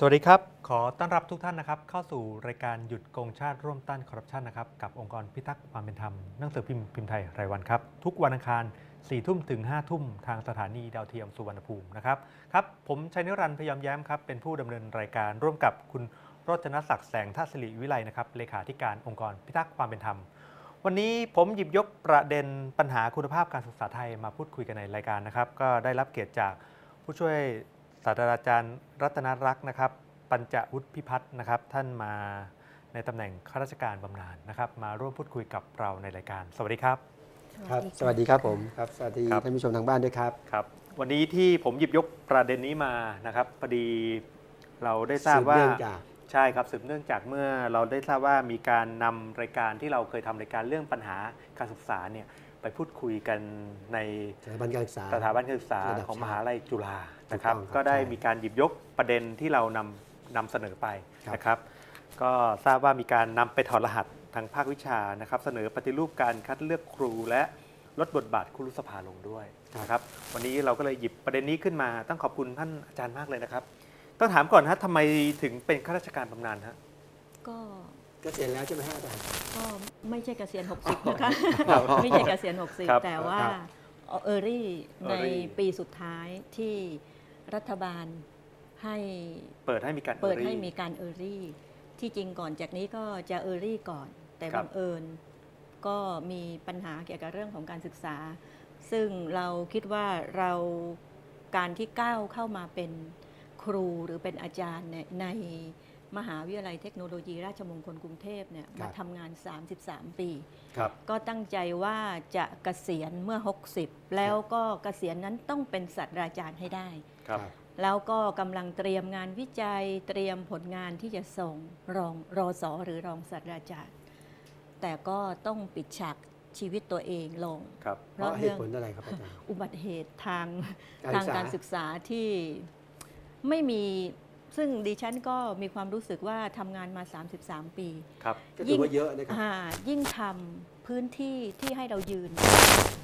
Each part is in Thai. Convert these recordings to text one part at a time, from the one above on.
สวัสดีครับ ขอต้อนรับทุกท่านนะครับ เข้าสู่รายการหยุดโกงชาติร่วมต้านคอร์รัปชันนะครับ กับองค์กรพิทักษ์ความเป็นธรรมหนังสือพิมพ์พิมพ์ไทยรายวันครับ ทุกวันอังคาร4ทุ่มถึง5ทุ่มทางสถานีดาวเทียมสุวรรณภูมินะครับครับ ผมชัยนิรันดร์พยายมแย้มครับ เป็นผู้ดำเนินรายการร่วมกับคุณโรจนศักดิ์แสงท่าสิริวิไลนะครับเลขาธิการองค์กรพิทักษ์ความเป็นธรรม วันนี้ผมหยิบยกประเด็นปัญหาคุณภาพการศึกษาไทยมาพูดคุยกันในรายการนะครับก็ได้รับเกียรติจากผู้ช่วยาสตราจารย์รัตนรักษ์นะครับ ปัญจวุฒิพิพัฒน์นะครับ ท่านมาในตำแหน่งข้าราชการบำนาญนะครับ มาร่วมพูดคุยกับเราในรายการ สวัสดีครับ ครับ สวัสดีครับผมครับสวัสดีครับ ท่านผู้ชมทางบ้านด้วยครับครับ วันนี้ที่ผมหยิบยกประเด็นนี้มานะครับพอดีเราได้ทราบว่าสืบเนื่องจากใช่ครับสืบเนื่องจากเมื่อเราได้ทราบว่ามีการนำรายการที่เราเคยทำรายการเรื่องปัญหาการศึกษาเนี่ย ไปพูดคุยกันในสถาบันการศึกษาสถาบันการศึกษาระดับของชาติมหาลัยจุฬานะครับถูกต้องครับก็ได้ใช่มีการหยิบยกประเด็นที่เรานำนำเสนอไปครับนะครับ ก็ทราบว่ามีการนำไปถอดรหัสทางภาควิชานะครับ เสนอปฏิรูปการคัดเลือกครูและลดบทบาทครูรุสภาลงด้วยนะครับ วันนี้เราก็เลยหยิบประเด็นนี้ขึ้นมาต้องขอบคุณท่านอาจารย์มากเลยนะครับ ต้องถามก่อนฮะทำไมถึงเป็นข้าราชการบำนาญฮะก็ เกษียณแล้วใช่ไหมฮะอาจารย์ ก็ไม่ใช่เกษียณ 60 นะคะ ครับไม่ใช่เกษียณ ครับ60 แต่ว่าครับ เออรี่ใน early ปีสุดท้ายที่รัฐบาลให้เปิดให้มีการ เปิด early ให้มีการเออรี่ที่จริงก่อนจากนี้ก็จะเออรี่ก่อน แต่ครับ บังเอิญก็มีปัญหาเกี่ยวกับเรื่องของการศึกษา ซึ่งเราคิดว่าเราการที่ก้าวเข้ามาเป็นครูหรือเป็นอาจารย์เนี่ยใน มหาวิทยาลัยเทคโนโลยีราชมงคลกรุงเทพเนี่ยครัมาบทำงาน 33 ปี ครับ ก็ตั้งใจว่าจะเกษียณเมื่อ 60 แล้วก็เกษียณนั้นต้องเป็นศาสตราจารย์ให้ได้ ครับ แล้วก็กำลังเตรียมงานวิจัยเตรียมผลงานที่จะส่งรองรอสอหรือรองศาสตราจารย์ แต่ก็ต้องปิดฉากชีวิตตัวเองลง ครับ เพราะเหตุผลอะไรครับอาจารย์ อุบัติเหตุทางการศึกษาทางการศึกษาที่ไม่มี ซึ่งดิฉันก็มีความรู้สึกว่าทำงานมา 33 ปี ครับ ก็ถือว่าเยอะนะครับ อ่ายิ่งทำพื้นที่ที่ให้เรายืน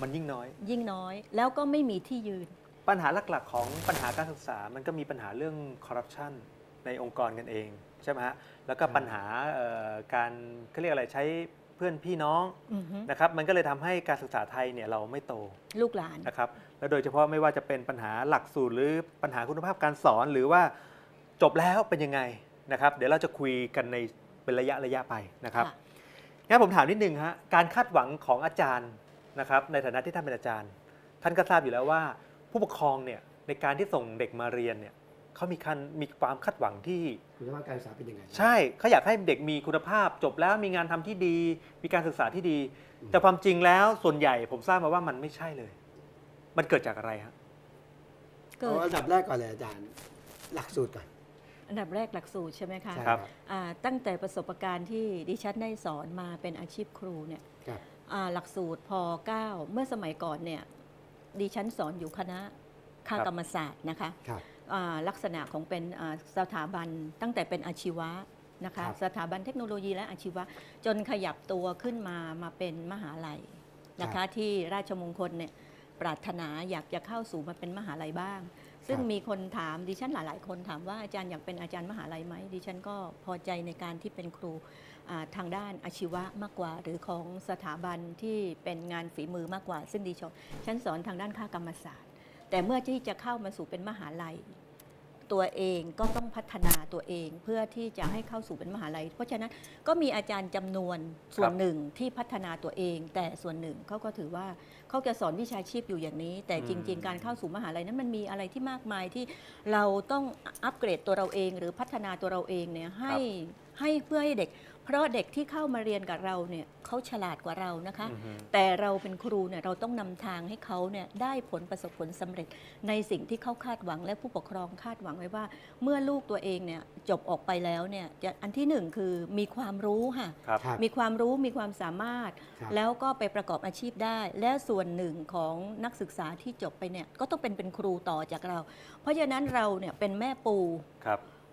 มันยิ่งน้อย ยิ่งน้อย แล้วก็ไม่มีที่ยืน ปัญหาหลักๆ ของปัญหาการศึกษา มันก็มีปัญหาเรื่องคอร์รัปชันในองค์กรกันเอง ใช่ไหมฮะ แล้วก็ปัญหาเอ่อการเขาเรียกอะไรใช้เพื่อนพี่น้องอือฮึนะครับ มันก็เลยทำให้การศึกษาไทยเนี่ยเราไม่โต ลูกหลาน นะครับแล้วโดยเฉพาะไม่ว่าจะเป็นปัญหาหลักสูตรหรือปัญหาคุณภาพการสอน หรือว่า จบแล้วเป็นยังไงนะครับ เดี๋ยวเราจะคุยกันในเป็นระยะระยะไปนะครับค่ะงั้นผมถามนิดนึงฮะการคาดหวังของอาจารย์นะครับ ในฐานะที่ท่านเป็นอาจารย์ ท่านก็ทราบอยู่แล้วว่า ผู้ปกครองเนี่ยในการที่ส่งเด็กมาเรียนเนี่ยเขามีคันมีความคาดหวังที่ คุณภาพการศึกษาเป็นยังไง ใช่เขาอยากให้เด็กมีคุณภาพจบแล้วมีงานทำที่ดี มีการศึกษาที่ดี อืม แต่ความจริงแล้วส่วนใหญ่ผมทราบมาว่ามันไม่ใช่เลย มันเกิดจากอะไรฮะ เกิเอาดอันดับแรกก่อนเลยอาจารย์ หลักสูตรก่อน อันดับแรกหลักสูตรใช่ไหมคะใช่ครับ อ่าตั้งแต่ประสบการณ์ที่ดิฉันได้สอนมาเป็นอาชีพครูเนี่ยครับ อ่าหลักสูตรพ 9 เมื่อสมัยก่อนเนี่ยดิฉันสอนอยู่คณะคากรรมศาสตร์นะคะ ครับ อ่าลักษณะของเป็นอ่าสถาบันตั้งแต่เป็นอาชีวะนะคะครับสถาบันเทคโนโลยีและอาชีวะ จนขยับตัวขึ้นมามาเป็นมหาลัยนะคะที่ราชมงคลเนี่ยปรารถนาอยากจะเข้าสู่มาเป็นมหาลัยบ้าง ซึ่งมีคนถามดิฉันหลาย ๆ คนถามว่าอาจารย์อยากเป็นอาจารย์มหาลัยไหมดิฉันก็พอใจในการที่เป็นครูอ่าทางด้านอาชีวะมากกว่า หรือของสถาบันที่เป็นงานฝีมือมากกว่า ซึ่งดิฉันฉันสอนทางด้านค่ากรรมศาสตร์ แต่เมื่อที่จะเข้ามาสู่เป็นมหาลัย ตัวเองก็ต้องพัฒนาตัวเองเพื่อที่จะให้เข้าสู่เป็นมหาลัย เพราะฉะนั้นก็มีอาจารย์จำนวนส่วนหนึ่งที่พัฒนาตัวเอง แต่ส่วนหนึ่งเขาก็ถือว่าเขาจะสอนวิชาชีพอยู่อย่างนี้ แต่จริง ๆ การเข้าสู่มหาลัยนั้นมันมีอะไรที่มากมายที่เราต้องอัปเกรดตัวเราเอง หรือพัฒนาตัวเราเองเนี่ยให้ให้เพื่อให้เด็ก เพราะเด็กที่เข้ามาเรียนกับเราเนี่ยเขาฉลาดกว่าเรานะคะอือฮึแต่เราเป็นครูเนี่ยเราต้องนำทางให้เขาเนี่ยได้ผลประสบผลสำเร็จในสิ่งที่เขาคาดหวังและผู้ปกครองคาดหวังไว้ว่า เมื่อลูกตัวเองเนี่ยจบออกไปแล้วเนี่ยจะอันที่หนึ่งคือมีความรู้ค่ะครับครับมีความรู้มีความสามารถครับแล้วก็ไปประกอบอาชีพได้ และส่วนหนึ่งของนักศึกษาที่จบไปเนี่ยก็ต้องเป็นเป็นครูต่อจากเรา เพราะฉะนั้นเราเนี่ยเป็นแม่ปู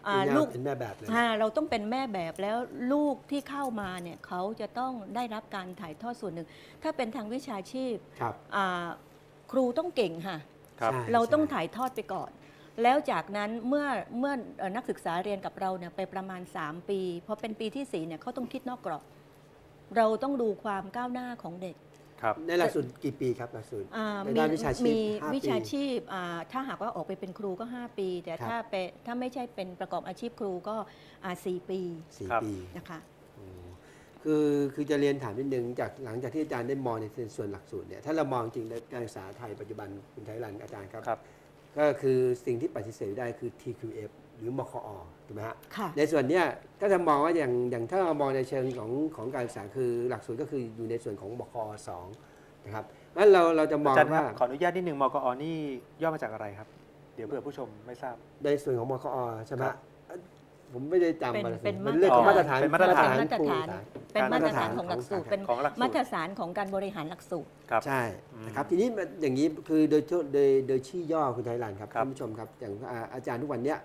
ครับอ่าเป็นแนวลูกเป็นแม่แบบเลยอ่าเราต้องเป็นแม่แบบแล้วลูกที่เข้ามาเนี่ยเขาจะต้องได้รับการถ่ายทอดส่วนหนึ่ง ถ้าเป็นทางวิชาชีพครับอ่าครูต้องเก่งค่ะครับใช่เราต้องใช่ถ่ายทอดไปก่อน แล้วจากนั้นเมื่อเมื่อเอ่อนักศึกษาเรียนกับเราเนี่ยไปประมาณ 3 ปีพอเป็นปีที่4เนี่ยเขาต้องคิดนอกกรอบ เราต้องดูความก้าวหน้าของเด็ก ครับ ในหลักสูตรกี่ปีครับหลักสูตรอ่าในด้านวิชาชีพมีห้าวิชาปีชีพอ่าถ้าหากว่าออกไปเป็นครูก็ 5 ปี แต่ครับ ถ้าไปถ้าไม่ใช่เป็นประกอบอาชีพครูก็อ่า4ปีสี่ครับ ปีนะคะ โอ้คือคือจะเรียนถามนิดนึงจากหลังจากที่อาจารย์ได้มองในส่วนหลักสูตรเนี่ยถ้าเรามองจริงในการศึกษาไทยปัจจุบันคุณไทยรันอาจารย์ครับ ครับ ก็คือสิ่งที่ปฏิเสธไม่ได้คือ TQF หรือมคอถูกไหมฮะค่ะในส่วนเนี้ยถ้าจะมองว่าอย่างอย่างถ้าเรามองในเชิงของของการศึกษาคือหลักสูตรก็คืออยู่ในส่วนของมคสองนะครับงั้นเราเราจะมองอาจารย์ครัว่าบขออนุญาตนิดนึงมกอนี่ย่อมาจากอะไรครับ เดี๋ยวเผื่อผู้ชมไม่ทราบ ในส่วนของมคอใช่ไหมครับผมไม่ได้จำเป็นมาเป็นมันเรื่องของมามาตตรรฐาฐานนเป็นมาตรฐานมาตรฐานเป็นกมาตรมาตรฐาฐานนของหลักสูตรของเป็นของหลักสูตรมาตรฐานของการบริหารหลักสูตรครับใช่อืมนะครับทีนี้มันอย่างนี้คือโดยทั่วโดยโดยชื่อย่อคุณไทยรันครับครับท่านผู้ชมครับอย่างอ่าอาจารย์ทุกวันเนี้ย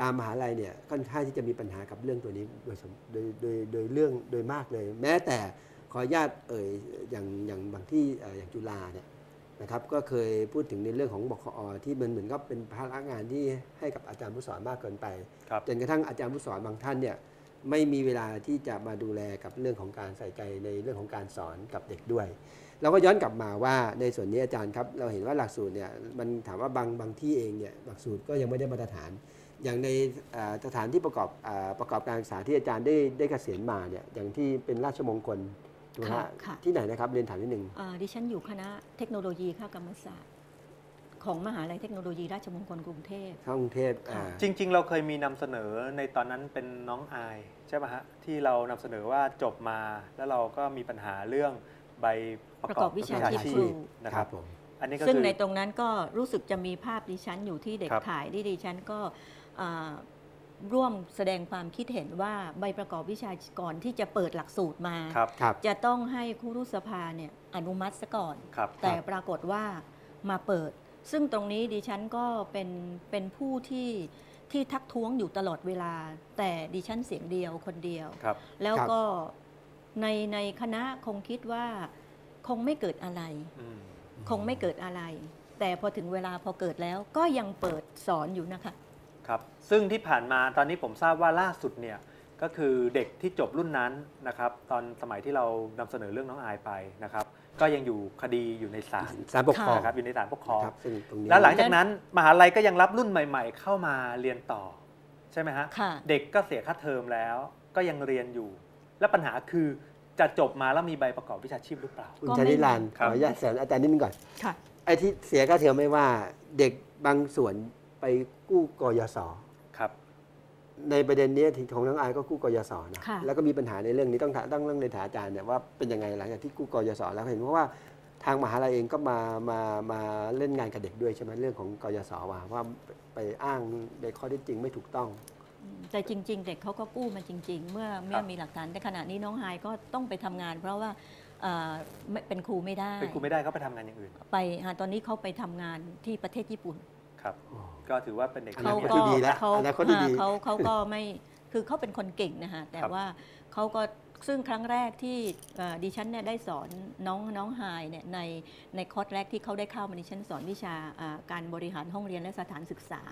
ตามมหาลัยเนี่ยค่อนข้างที่จะมีปัญหากับเรื่องตัวนี้โดยสมโดยโดยโดยเรื่องโดยมากเลย แม้แต่ขออนุญาตเอ่ยอย่างอย่างบางที่เอ่ออย่างจุฬาเนี่ยนะครับก็เคยพูดถึงในเรื่องของบคอที่มันเหมือนก็เป็นภาระงานที่ให้กับอาจารย์ผู้สอนมากเกินไปครับจนกระทั่งอาจารย์ผู้สอนบางท่านเนี่ยไม่มีเวลาที่จะมาดูแลกับเรื่องของการใส่ใจในเรื่องของการสอนกับเด็กด้วยเราก็ย้อนกลับมาว่าในส่วนนี้อาจารย์ครับเราเห็นว่าหลักสูตรเนี่ยมันถามว่าบางบางที่เองเนี่ยหลักสูตรก็ยังไม่ได้มาตรฐาน อย่างในอ่าสถานที่ประกอบอาประกอบการศึกษาที่อาจารย์ได้ได้เกษียณมาเนี่ยอย่างที่เป็นราชมงคลถูกไหมฮะค่ะค่ะที่ไหนนะครับเรียนถามนิดนึงอ่าดิฉันอยู่คณะเทคโนโลยีข้าวกรรมศาสตร์ของมหาลัยเทคโนโลยีราชมงคลกรุงเทพเข้ากรุงเทพอ่าจริง ๆ เราเคยมีนำเสนอในตอนนั้นเป็นน้องอายใช่ไหมฮะที่เรานำเสนอว่าจบมาแล้วเราก็มีปัญหาเรื่องใบประกอบวิชาประกอบวิชาชีชีพพนะคครัรับบผมอันนี้ก็ซึ่งคือในตรงนั้นก็รู้สึกจะมีภาพดิฉันอยู่ที่เด็กครับถ่ายที่ดิฉันก็อ่า ร่วมแสดงความคิดเห็นว่าใบประกอบวิชาก่อนที่จะเปิดหลักสูตรมา ครับครับจะต้องให้ครูรุสภาเนี่ยอนุมัติซะก่อน ครับแต่ปรากฏว่ามาเปิด ซึ่งตรงนี้ดิฉันก็เป็นเป็นผู้ที่ที่ทักท้วงอยู่ตลอดเวลา แต่ดิฉันเสียงเดียวคนเดียว ครับ แล้วก็ในในคณะคงคิดว่าคงไม่เกิดอะไร อืม คงไม่เกิดอะไร แต่พอถึงเวลาพอเกิดแล้วก็ยังเปิดสอนอยู่นะคะ ครับซึ่งที่ผ่านมาตอนนี้ผมทราบว่าล่าสุดเนี่ยก็คือเด็กที่จบรุ่นนั้นนะครับตอนสมัยที่เรานำเสนอเรื่องน้องอายไปนะครับก็ยังอยู่คดีอยู่ในศาลสารปกครองนะครับอยู่ในศาลปกครองครับซึ่งตรงนี้แล้วหลังจากนั้นมหาลัยก็ยังรับรุ่นใหม่ ๆ เข้ามาเรียนต่อใช่ไหมฮะค่ะเด็กก็เสียค่าเทอมแล้ว ก็ยังเรียนอยู่ แล้วปัญหาคือจะจบมาแล้วมีใบประกอบวิชาชีพหรือเปล่าคุณชนิรันดร์คขรัอบอนุญาตเสริมอาจารย์นิดนึงก่อนค่ะไอ้ที่เสียค่าเทอมไม่ว่าเด็กบางส่วน ไปกู้กยศครับ ในประเด็นเนี้ยที่ของน้องอายก็กู้กยศนะค่ะ แล้วก็มีปัญหาในเรื่องนี้ต้องถามต้องเรื่องในถามอาจารย์เนี่ยว่าเป็นยังไงหลังจากที่กู้กยศแล้วเห็นเพราะว่าทางมหาลัยเองก็มามามาเล่นงานกับเด็กด้วยใช่ไหมเรื่องของกยศว่าว่าไปอ้างในข้อเท็จจริงไม่ถูกต้อง แต่จริง ๆ เด็กเขาก็กู้มาจริง ๆ เมื่อเมื่อมีหลักฐานในขณะนี้น้องไฮายก็ต้องไปทำงาน เพราะว่าเอ่อไม่เป็นครูไม่ได้ เป็นครูไม่ได้ก็ไปทำงานอย่างอื่น ไปอ่าตอนนี้เขาไปทำงานที่ประเทศญี่ปุ่น ครับ ก็ถือว่าเป็นเด็กอเขานาคตก็ที่ดีแล้วเขาอนาคตที่ดีอ่าเขาเขาก็ไม่คือเขาเป็นคนเก่งนะคะแต่ครับว่าเขาก็ซึ่งครั้งแรกที่เอ่อดิฉันเนี่ยได้สอนน้องน้องไฮายเนี่ยในในคอร์สแรกที่เขาได้เข้ามาดิฉันสอนวิชาอ่าการบริหารห้องเรียนและสถานศึกษา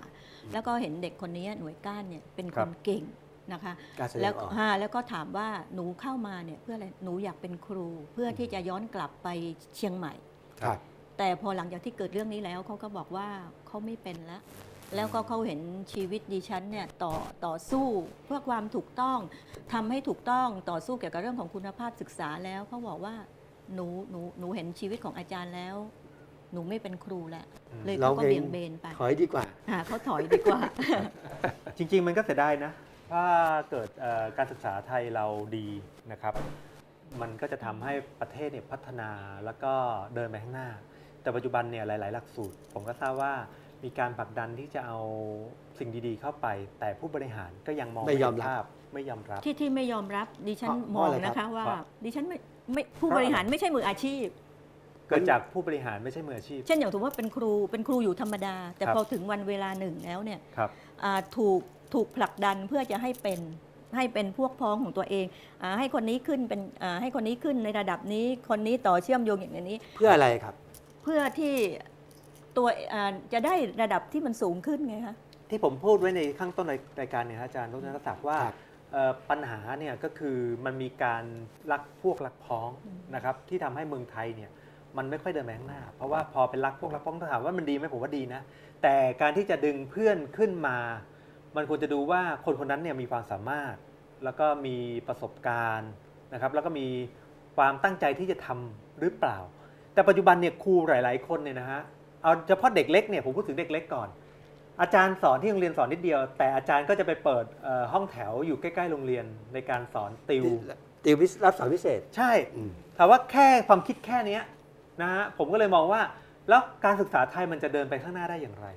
แล้วก็เห็นเด็กคนนี้หน่วยก้านเนี่ยเป็นคครับนเก่งนะคะการแสดแล้งวออกฮะแล้วก็ถามว่าหนูเข้ามาเนี่ยเพื่ออะไรหนูอยากเป็นครูเพื่อที่จะย้อนกลับไปเชียงใหม่ครับ แต่พอหลังจากที่เกิดเรื่องนี้แล้วเขาก็บอกว่าเขาไม่เป็นแล้ว แล้วก็เขาเห็นชีวิตดิฉันเนี่ยต่อต่อสู้เพื่อความถูกต้องทำให้ถูกต้องต่อสู้เกี่ยวกับเรื่องของคุณภาพศึกษาแล้วเขาบอกว่าหนูหนูหนูเห็นชีวิตของอาจารย์แล้ว หนูไม่เป็นครูแล้วอืมเลยร้อเขางก็เพลงเบี่ยงเบนไปถอยดีกว่าอ่าเขาถอยดีกว่า จริง ๆ มันก็เสียดายนะ ถ้าเกิดเอ่อการศึกษาไทยเราดีนะครับ มันก็จะทำให้ประเทศเนี่ยพัฒนาแล้วก็เดินไปข้างหน้า แต่ปัจจุบันเนี่ยหลาย ๆ หลักสูตร ผมก็ทราบว่ามีการผลักดันที่จะเอาสิ่งดีๆ เข้าไป แต่ผู้บริหารก็ยังมองไม่ยอมรับเห็นภาพไม่ยอมรับ ที่ที่ไม่ยอมรับดิฉันเพราะมองเพราะอะไรครับนะคะว่าเพราะดิฉันไม่ไม่ผู้บริหารไม่ใช่มืออาชีพเกิดจากผู้บริหารไม่ใช่มืออาชีพ เช่นอย่างถือว่าเป็นครูเป็นครูอยู่ธรรมดา แต่ครับพอถึงวันเวลาหนึ่งแล้วเนี่ยครับอ่าถูกถูกผลักดันเพื่อจะให้เป็นให้เป็นพวกพ้องของตัวเองอาให้คนนี้ขึ้นเป็นอ่าให้คนนี้ขึ้นในระดับนี้คนนี้ต่อเชื่อมโยงอย่างนี้ เพื่ออะไรครับ เพื่อที่ตัวเอ่อจะได้ระดับที่มันสูงขึ้นไงคะ ที่ผมพูดไว้ในข้างต้นรายการเนี่ยฮะอาจารย์ดรนักศักดิ์ว่าครับเอ่อปัญหาเนี่ยก็คือมันมีการลักพวกลักพ้องนะครับที่ทำให้เมืองไทยเนี่ยมันไม่ค่อยเดินไปข้างหน้า เพราะว่าพอเป็นลักพวกลักพ้องถ้าถามว่ามันดีไหมผมว่าดีนะ แต่การที่จะดึงเพื่อนขึ้นมา มันควรจะดูว่าคนคนนั้นเนี่ยมีความสามารถ แล้วก็มีประสบการณ์นะครับแล้วก็มีความตั้งใจที่จะทำหรือเปล่า แต่ปัจจุบันเนี่ยครูหลาย ๆ คนเนี่ยนะฮะเอาเฉพาะเด็กเล็กเนี่ยผมพูดถึงเด็กเล็กก่อน อาจารย์สอนที่โรงเรียนสอนนิดเดียว แต่อาจารย์ก็จะไปเปิดเอ่อห้องแถวอยู่ใกล้ ๆ โรงเรียนในการสอนติวติวพิเศษรับสอนพิเศษ ใช่อืมถามว่าแค่ความคิดแค่เนี้ยนะฮะผมก็เลยมองว่าแล้วการศึกษาไทยมันจะเดินไปข้างหน้าได้อย่างไร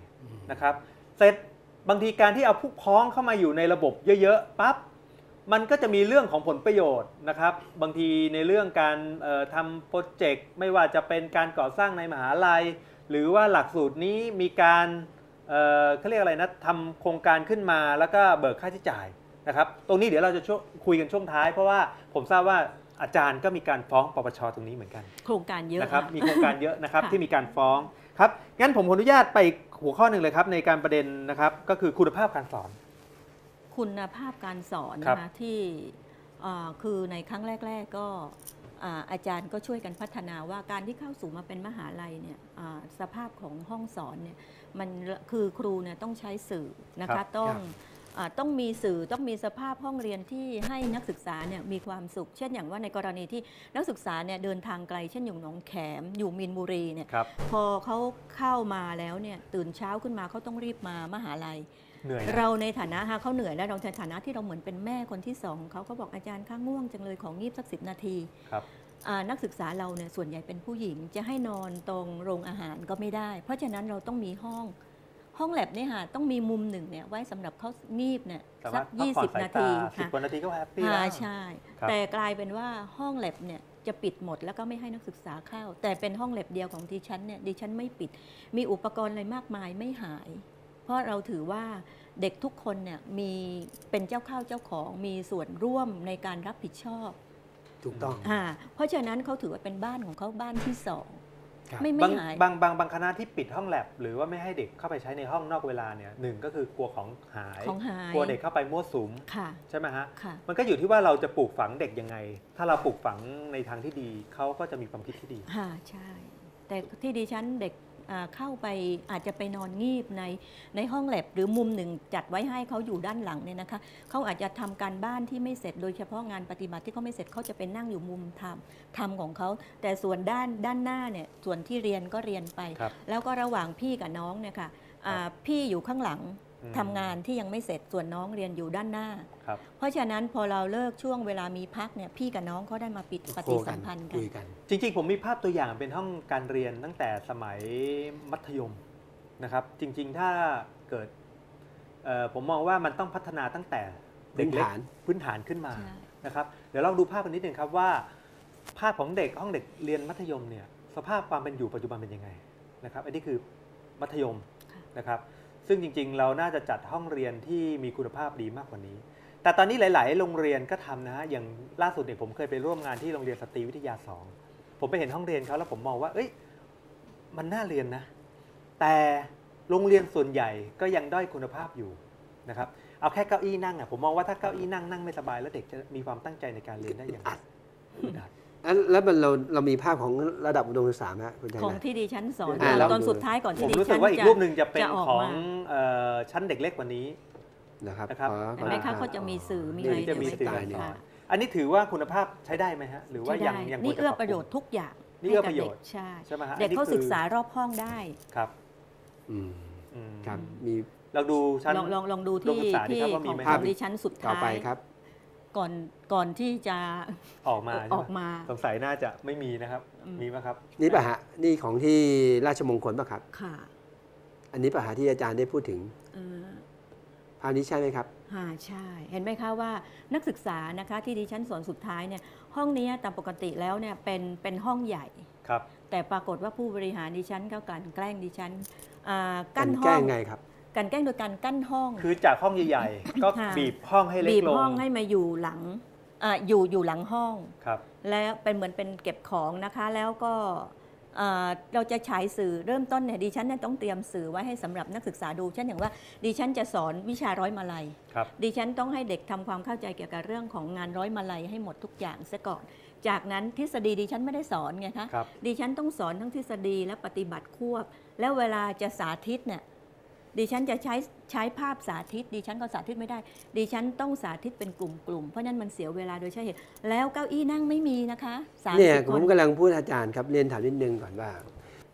นะครับเสร็จบางทีการที่เอาผู้พ้องเข้ามาอยู่ในระบบเยอะๆปั๊บ มันก็จะมีเรื่องของผลประโยชน์นะครับ บางทีในเรื่องการเอ่อทำโปรเจกต์ไม่ว่าจะเป็นการก่อสร้างในมหาลัย หรือว่าหลักสูตรนี้มีการเอ่อเขาเรียกอะไรนะทำโครงการขึ้นมาแล้วก็เบิกค่าใช้จ่ายนะครับตรงนี้เดี๋ยวเราจะช่วคุยกันช่วงท้าย เพราะว่าผมทราบว่าอาจารย์ก็มีการฟ้องปปชตรงนี้เหมือนกัน โครงการเยอะนะครับค่ะมีโครงการเยอะนะครับค่ะที่มีการฟ้องครับงั้นผมขออนุญาตไปหัวข้อหนึ่งเลยครับในการประเด็นนะครับก็คือคุณภาพการสอน คุณภาพการสอนครับ นะคะที่เอ่อคือในครั้งแรก ๆ ก็อ่าอาจารย์ก็ช่วยกันพัฒนาว่าการที่เข้าสู่มาเป็นมหาลัยเนี่ยอ่าสภาพของห้องสอนเนี่ยมันคือครูเนี่ยต้องใช้สื่อนะครัคะบ ต้องครับอ่าต้องมีสื่อต้องมีสภาพห้องเรียนที่ให้นักศึกษาเนี่ยมีความสุข เช่นอย่างว่าในกรณีที่นักศึกษาเนี่ยเดินทางไกล เช่นอยู่หนองแขม อยู่มีนบุรีเนี่ยครับ พอเขาเข้ามาแล้วเนี่ยตื่นเช้าขึ้นมาเขาต้องรีบมามหาลัย เหนื่อยนะเราในฐานะฮะเขาเหนื่อยแล้วเราในฐานะที่เราเหมือนเป็นแม่คนที่สองเขาก็บอกอาจารย์ข้างง่วงจังเลยของงีบสักสินาทีครับอ่านักศึกษาเราเนี่ยส่วนใหญ่เป็นผู้หญิงจะให้นอนตรงโรงอาหารก็ไม่ได้ เพราะฉะนั้นเราต้องมีห้อง ห้องแลบเนี่ยค่ะต้องมีมุมหนึ่งเนี่ยไว้สำหรับเขางีบเนี่ยสาสัมารกถพักผ่อนสาย20นาตาทีสิบค่ะกว่านาทีก็แฮปปี้อ่าแล้วใช่ครับแต่กลายเป็นว่าห้องแลบเนี่ยจะปิดหมดแล้วก็ไม่ให้นักศึกษาเข้า แต่เป็นห้องแลบเดียวของดิฉันเนี่ยดิฉันไม่ปิด มีอุปกรณ์อะไรมากมายไม่หาย เพราะเราถือว่าเด็กทุกคนเนี่ยมีเป็นเจ้าข้าวเจ้าของมีส่วนร่วมในการรับผิดชอบถูกต้องอ่าเพราะฉะนั้นเขาถือว่าเป็นบ้านของเขาบ้านที่สองครับไม่บาไม่งหายบางบางบางคณะที่ปิดห้องแลบหรือว่าไม่ให้เด็กเข้าไปใช้ในห้องนอกเวลาเนี่ยหนึ่งก็คือกลัวของหายของหายกลัวเด็กเข้าไปมั่วสุมค่ะใช่ไหมฮะค่ะมันก็อยู่ที่ว่าเราจะปลูกฝังเด็กยังไง ถ้าเราปลูกฝังในทางที่ดีเขาก็จะมีความคิดที่ดีค่ะใช่ แต่ที่ดิฉันเด็กอ่า เข้าไปอาจจะไปนอนงีบในในห้องแลบหรือมุมหนึ่งจัดไว้ให้เขาอยู่ด้านหลังเนี่ยนะคะเขาอาจจะทำการบ้านที่ไม่เสร็จโดยเฉพาะงานปฏิบัติที่เขาไม่เสร็จเขาจะไปนั่งอยู่มุมทำทำของเขาแต่ส่วนด้านด้านหน้าเนี่ยส่วนที่เรียนก็เรียนไปครับแล้วก็ระหว่างพี่กับน้องเนี่ยค่ะอ่าพี่อยู่ข้างหลังอืม ทำงานที่ยังไม่เสร็จส่วนน้องเรียนอยู่ด้านหน้าครับเพราะฉะนั้นพอเราเลิกช่วงเวลามีพักเนี่ยพี่กับน้องเขาได้มาปิดปฏิสัมพันธ์กัคุนยกัน จริงๆ ผมมีภาพตัวอย่างเป็นห้องการเรียนตั้งแต่สมัยมัธยมนะครับ จริงๆ ถ้าเกิดเอ่อผมมองว่ามันต้องพัฒนาตั้งแต่เด็กเล็กพื้นฐานพื้นฐานขึ้นมาใช่นะครับเดี๋ยวลองดูภาพกันนิดหนึ่งครับว่า ภาพของเด็กห้องเด็กเรียนมัธยมเนี่ยสภาพความเป็นอยู่ปัจจุบันเป็นยังไงนะครับ อันนี้คือมัธยมค่ะนะครับ ซึ่งจริงๆ เราน่าจะจัดห้องเรียนที่มีคุณภาพดีมากกว่านี้ แต่ตอนนี้หลาย ๆ โรงเรียนก็ทำนะฮะอย่างล่าสุดเนี่ยผมเคยไปร่วมงานที่โรงเรียนสตรีวิทยาสองผมไปเห็นห้องเรียนเขาแล้วผมมองว่า เอ้ยมันน่าเรียนนะ แต่โรงเรียนส่วนใหญ่ก็ยังด้อยคุณภาพอยู่นะครับเอาแค่เก้าอี้นั่งอะผมมองว่าถ้าเก้าอี้นั่งนั่งไม่สบายแล้วเด็กจะมีความตั้งใจในการเรียนได้อย่างไรอึดอัดอัน แล้วมันเราเรามีภาพของระดับอุดมศึกษาไหมฮะคุณชัย ของนะที่ดิฉันสอนอ่าลองดูตอนสุดท้ายก่อนผที่มดิรู้สึฉักนว่าอีกจะรูปหนึ่งจะเป็นจะออกของมาเอ่อชั้นเด็กเล็กกว่านี้ นะครับนะครับขอเห็นไหมคะเขาจะมีสื่อมีอะไรจะมีไว้สื่อก่อนเนี่ยค่ะอันนี้ถือว่าคุณภาพใช้ได้ไหมฮะ หรือว่าใช่ยังได้ยังนี่ควจเอื้อปบประโยงชน์ทุกอย่างนี่เอื้อประโยชน์ ให้กับเด็กใช่ใช่ไหมฮะเด็กอันนี้เขาคือศึกษารอบห้องได้ ครับอืมอืมครับมี เราดูชั้น ลองลองลองดูโรงที่ศึกษาดิที่ครับว่ามีของไหม ของดิฉันสุดต่อท้าไปยครับ ก่อนก่อนที่จะออกมาใช่ไหออกมา สงสัยน่าจะไม่มีนะครับ อืม มีไหมครับ นี่ป่ะฮะนี่ของที่ราชมงคลป่ะครับ ค่ะอันนี้ป่ะฮะที่อาจารย์ได้พูดถึงเออภาพนี้ใช่ไหมครับ อ่าใช่ เห็นไหมคะว่านักศึกษานะคะที่ดิฉันสอนสุดท้ายเนี่ยห้องนี้ตามปกติแล้วเนี่ยเป็นเป็นห้องใหญ่ ครับ แต่ปรากฏว่าผู้บริหารดิฉันก็กลั่นแกล้งดิฉันอ่ากั้นมันห้แก้อง ไงครับ กลันแกล้งโดยการกั้นห้อง คือจากห้องใหญ่ๆ ก็ค่ะ บีบห้องให้เล็บีกบลงห้องให้มาอยู่หลังอาอยู่อยู่หลังห้อง ครับ แล้วเป็นเหมือนเป็นเก็บของนะคะแล้วก็เอ่อเราจะฉายสื่อเริ่มต้นเนี่ยดิฉันเนี่ยต้องเตรียมสื่อไว้ให้สำหรับนักศึกษาดูเช่นอย่างว่าดิฉันจะสอนวิชาร้อยมาลัย ครับ ดิฉันต้องให้เด็กทำความเข้าใจเกี่ยวกับเรื่องของงานร้อยมาลัยให้หมดทุกอย่างซะก่อน จากนั้นทฤษฎีดิฉันไม่ได้สอนไงคะครับ ดิฉันต้องสอนทั้งทฤษฎีและปฏิบัติควบ แล้วเวลาจะสาธิตเนี่ย ดิฉันจะใช้ใช้ภาพสาธิต ดิฉันก็สาธิตไม่ได้ ดิฉันต้องสาธิตเป็นกลุ่มๆ เพราะนั้นมันเสียเวลาโดยใช่เหตุ แล้วเก้าอี้นั่งไม่มีนะคะสามเนี่ยสิบผคนมกำลังพูดอาจารย์ครับเรียนถามนิดนึงก่อนว่า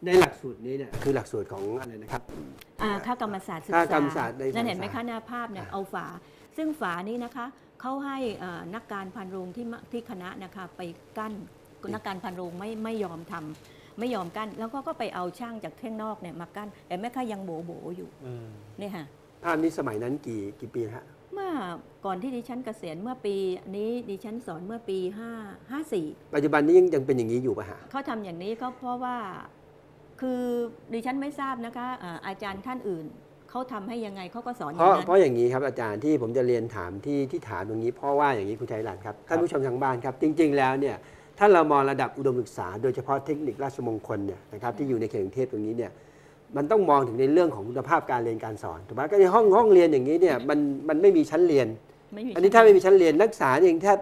ในหลักสูตรนี้เนี่ยคือหลักสูตรของอะไรนะครับ อ่าค่ากรรมศาสตร์ศึกค่าษากรรมศาสตร์ในนั่นเห็นไหมภาษาคะหน้าภาพเนี่ยอ่าเอาฝา ซึ่งฝานี้นะคะเขาให้เอ่อนักการพันโรงที่มที่คณะนะคะไปกั้นนักการพันโรงไม่ไม่ยอมทำ ไม่ยอมกั้นแล้วก็ก็ไปเอาช่างจากข้างนอกเนี่ยมากั้นเห็นไหมคะยังโบโบอยู่อืมเนี่ยค่ะภาพนี้สมัยนั้นกี่กี่ปีฮะเมื่อก่อนที่ดิฉันเกษียณเมื่อปีนี้ดิฉันสอนเมื่อปี5 54ปัจจุบันนี้ยังยังเป็นอย่างนี้อยู่ป่ะฮะเขาทำอย่างนี้ก็เพราะว่าคือดิฉันไม่ทราบนะคะอ่าอาจารย์ท่านอื่นเขาทำให้ยังไงเขาก็สอนอเพย่างราะนั้น เพราะอย่างนี้ครับอาจารย์ที่ผมจะเรียนถามที่ที่ถามตรงนี้เพราะว่าอย่างนี้คุณชัยรัตน์ครับท่านผู้ชมทางบ้านครับ จริง ๆ แล้วเนี่ย ถ้าเรามองระดับอุดมศึกษา โดยเฉพาะเทคนิคราชมงคลเนี่ยนะครับที่อยู่ในเขตกรุงเทพตรงนี้เนี่ยมันต้องมองถึงในเรื่องของคุณภาพการเรียนการสอนถูกไหมก็ในห้องห้องเรียนอย่างนี้เนี่ยมันมันไม่มีชั้นเรียน ไม่มีอันนี้ถ้าไม่มีชั้นเรียนนักศึกษาเองแทบ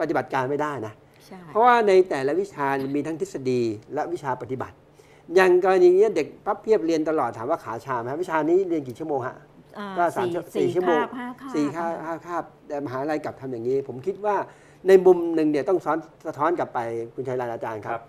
ปฏิบัติการไม่ได้นะ ใช่เพราะว่าในแต่ละวิชามีทั้งทฤษฎีและวิชาปฏิบัติ อย่างกรณีเนี้ยเด็กพับเพียบเรียนตลอดถามว่าขาชาไหมฮะวิชานี้เรียนกี่ชั่วโมงฮะ อ่าก็สามสี่ชั่วสี่สี่ชั่วโมงคาบห้าคาบสี่คาบห้าคาบแต่มหาลัยกลับทำอย่างนี้ ผมคิดว่า ในมุมหนึ่งเนี่ยต้องสอนสะท้อนกลับไปคุณชัยรานอาจารย์คครัรับ บ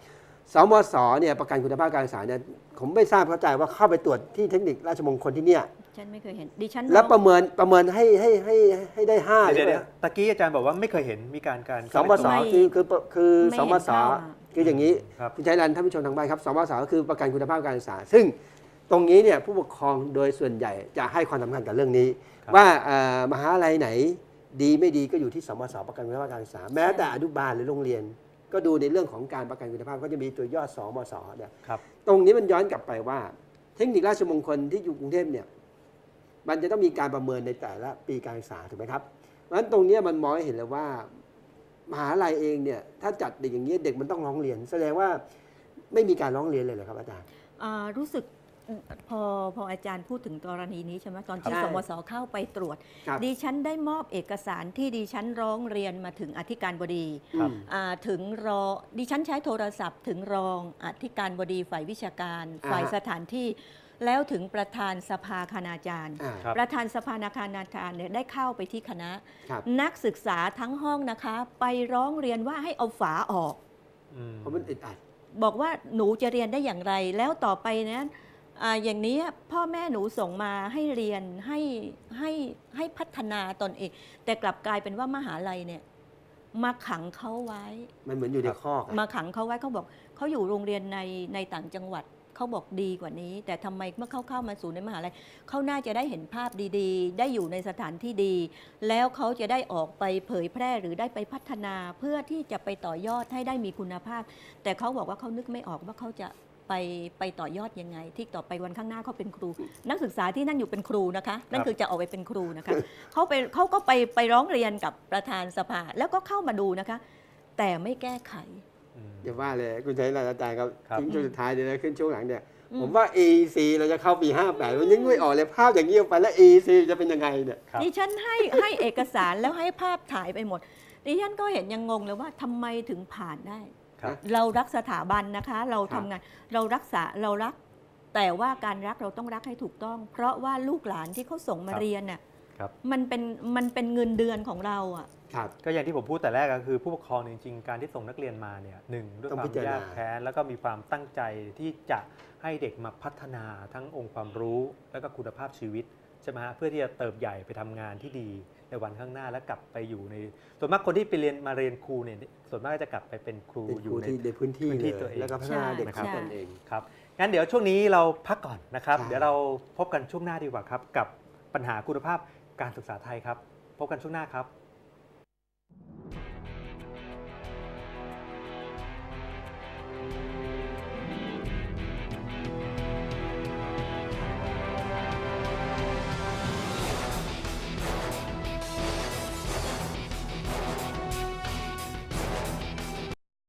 สมศเนี่ยประกันคุณภาพการศึกษาเนี่ยผมไม่ทราบเข้าใจว่าเข้าไปตรวจที่เทคนิคราชมงคลที่เนี่ยฉันไม่เคยเห็นดิฉันแล้วลองประเมินประเมินให้ให้ให้ให้ได้ห้าเดี๋ยวใช่เดี๋ไหยวมตะกี้อาจารย์บอกว่าไม่เคยเห็นมีการการสมศคือคือคือสมศคืออย่างนี้ครับ คุณชัยรันท่านผู้ชมทางบ้านครับสมศก็คือประกันคุณภาพการศึกษา ซึ่งตรงนี้เนี่ยผู้ปกครองโดยส่วนใหญ่จะให้ความสำคัญกับเรื่องนี้ครับว่าเอ่อมหาลัยไหน ดีไม่ดีก็อยู่ที่สมศประกันคุณภาพการศึกษาแม้แต่อนุบาลหรือโรงเรียน ก็ดูในเรื่องของการประกันคุณภาพก็จะมีตัวยอดสมศเนี่ยครับตรงนี้มันย้อนกลับไปว่า เทคนิคราชมงคลที่อยู่กรุงเทพเนี่ยมันจะต้องมีการประเมินในแต่ละปีการศึกษาถูกไหมครับเพราะฉะนั้นตรงเนี้ยมันมองให้เห็นเลยว่ามหาลัยเองเนี่ยถ้าจัดเด็กอย่างนี้ยเด็กมันต้องร้องเรียน แสดงว่าไม่มีการร้องเรียนเลยเหรอครับอาจารย์อ่ารู้สึก พอพออาจารย์พูดถึงกรณีนี้ใช่ไหมตอนที่ใช่สมศเข้าไปตรวจ ครับดิฉันได้มอบเอกสารที่ดิฉันร้องเรียนมาถึงอธิการบดีครับอืมอ่าถึงรอดิฉันใช้โทรศัพท์ถึงรองอธิการบดีฝ่ายวิชาการ อ่า ฝ่ายสถานที่ แล้วถึงประธานสภาคณาจารย์ อ่าครับ ประธานสภานาคานาจารย์เนี่ยได้เข้าไปที่คณะ ครับนักศึกษาทั้งห้องนะคะ ไปร้องเรียนว่าให้เอาฝาออก อืม เพราะมันอึดอัด บอกว่าหนูจะเรียนได้อย่างไร แล้วต่อไปนะ อ่าอย่างนี้พ่อแม่หนูส่งมาให้เรียนให้ให้ให้พัฒนาตนเอง แต่กลับกลายเป็นว่ามหาลัยเนี่ยมาขังเขาไว้ มันเหมือนอยู่ในคอกอะมาขังเขาไว้เขาบอกเขาอยู่โรงเรียนในในต่างจังหวัดเขาบอกดีกว่านี้ แต่ทำไมเมื่อเขาเข้ามาสู่ในมหาลัยเขาน่าจะได้เห็นภาพดีๆ ได้อยู่ในสถานที่ดี แล้วเขาจะได้ออกไปเผยแพร่หรือได้ไปพัฒนาเพื่อที่จะไปต่อยอดให้ได้มีคุณภาพ แต่เขาบอกว่าเขานึกไม่ออกว่าเขาจะ ไปไปต่อยอดยังไง ที่ต่อไปวันข้างหน้าเขาเป็นครู นักศึกษาที่นั่นอยู่เป็นครูนะคะ นั่นคือจะออกไปเป็นครูนะคะเขาไปเขาก็ไปไปร้องเรียนกับประธานสภาแล้วก็เข้ามาดูนะคะ แต่ไม่แก้ไขอืมอย่าว่าเลยคุณชัยรัตน์อาจารย์ครับครับ ทิ้งช่วงสุดท้ายเดี๋ยวนะขึ้นช่วงหลังเนี่ย อืม ผมว่า AEC เราจะเข้าปี 58มันยังไม่ออกเลยภาพอย่างนี้ออกไปแล้ว AEC จะเป็นยังไงเนี่ยครับ ดิฉันให้ให้เอกสารแล้วให้ภาพถ่ายไปหมดดิฉันก็เห็นยังงงเลยว่าทำไมถึงผ่านได้ ครับเรารักสถาบันนะคะ เราครัทำบงานเรารักษาเรารัก แต่ว่าการรักเราต้องรักให้ถูกต้อง เพราะว่าลูกหลานที่เขาส่งมาครับเรียนน่ะครับ มันเป็นมันเป็นเงินเดือนของเราอะ ครับ ก็อย่างที่ผมพูดแต่แรกก็คือผู้ปกครองเนี่ยจริงๆการที่ส่งนักเรียนมาเนี่ยหนึ่งด้วยต้องควาพิมจารณายากแค้นแล้วก็มีความตั้งใจที่จะ ให้เด็กมาพัฒนาทั้งองค์ความรู้แล้วก็คุณภาพชีวิตใช่ไหมฮะเพื่อที่จะเติบใหญ่ไปทำงานที่ดีในวันข้างหน้าแล้วกลับไปอยู่ใน ส่วนมากคนที่ไปเรียนมาเรียนครูเนี่ยส่วนมากก็จะกลับไปเป็นครูเป็นอคยู่รูในที่ในพื้นที่พื้นที่เลยตัวเองแล้วก็พัฒนาเด็กใช่ของตนเองครับงั้นเดี๋ยวช่วงนี้เราพักก่อนนะครับครับ เดี๋ยวเราพบกันช่วงหน้าดีกว่าครับ กับปัญหาคุณภาพการศึกษาไทยครับ พบกันช่วงหน้าครับ